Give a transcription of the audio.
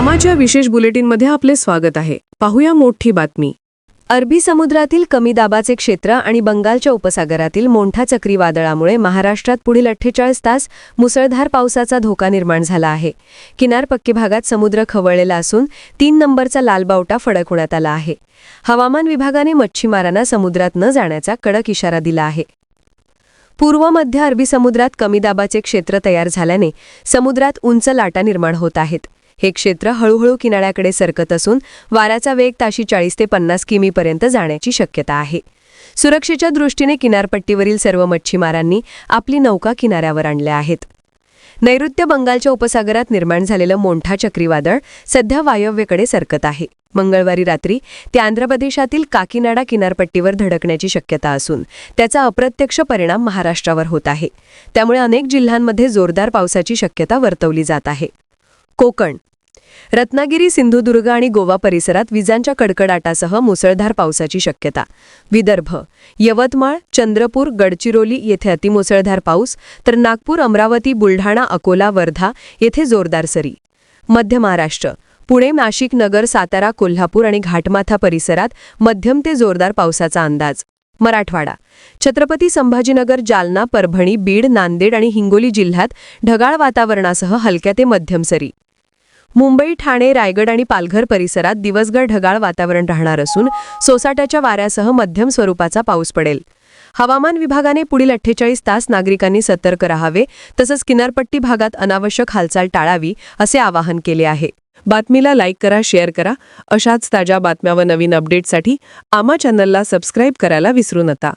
आमाच्या विशेष बुलेटिनमध्ये आपले स्वागत आहे. पाहूया मोठी बातमी. अरबी समुद्रातील कमी दाबाचे क्षेत्र आणि बंगालच्या उपसागरातील मोंठा चक्रीवादळामुळे महाराष्ट्रात पुढील अठ्ठेचाळीस तास मुसळधार पावसाचा धोका निर्माण झाला आहे. किनारपक्की भागात समुद्र खवळलेला असून तीन नंबरचा लालबावटा फडकवण्यात आला आहे. हवामान विभागाने मच्छीमारांना समुद्रात न जाण्याचा कडक इशारा दिला आहे. पूर्व मध्य अरबी समुद्रात कमी दाबाचे क्षेत्र तयार झाल्याने समुद्रात उंच लाटा निर्माण होत आहेत. हे क्षेत्र हळूहळू किनाऱ्याकडे सरकत असून वाऱ्याचा वेग ताशी चाळीस ते पन्नास किमीपर्यंत जाण्याची शक्यता आहे. सुरक्षेच्या दृष्टीने किनारपट्टीवरील सर्व मच्छीमारांनी आपली नौका किनाऱ्यावर आणल्या आहेत. नैऋत्य बंगालच्या उपसागरात निर्माण झालेलं मोंठा चक्रीवादळ सध्या वायव्येकडे सरकत आहे. मंगळवारी रात्री ते आंध्र प्रदेशातील काकीनाडा किनारपट्टीवर धडकण्याची शक्यता असून त्याचा अप्रत्यक्ष परिणाम महाराष्ट्रावर होत आहे. त्यामुळे अनेक जिल्ह्यांमध्ये जोरदार पावसाची शक्यता वर्तवली जात आहे. कोकण रत्नागिरी सिंधुदुर्ग आणि गोवा परिसरात विजांच्या कडकडाटासह मुसळधार पावसाची शक्यता. विदर्भ यवतमाळ चंद्रपूर गडचिरोली येथे अतिमुसळधार पाऊस तर नागपूर अमरावती बुलढाणा अकोला वर्धा येथे जोरदार सरी. मध्य महाराष्ट्र पुणे नाशिक नगर सातारा कोल्हापूर आणि घाटमाथा परिसरात मध्यम ते जोरदार पावसाचा अंदाज. मराठवाडा छत्रपती संभाजीनगर जालना परभणी बीड नांदेड आणि हिंगोली जिल्ह्यात ढगाळ वातावरणासह हलक्या ते मध्यम सरी. मुंबई ठाणे रायगड आणि पालघर परिसरात दिवसभर ढगाळ वातावरण राहणार असून सोसाट्याच्या वाऱ्यासह मध्यम स्वरूपाचा पाऊस पडेल. हवामान विभागाने पुढील अठ्ठेचाळीस तास नागरिकांनी सतर्क राहावे तसंच किनारपट्टी भागात अनावश्यक हालचाल टाळावी असे आवाहन केले आहे. बातमीला लाईक करा शेअर करा. अशाच ताज्या बातम्या व नवीन अपडेटसाठी आमा चॅनलला सबस्क्राईब करायला विसरू नका.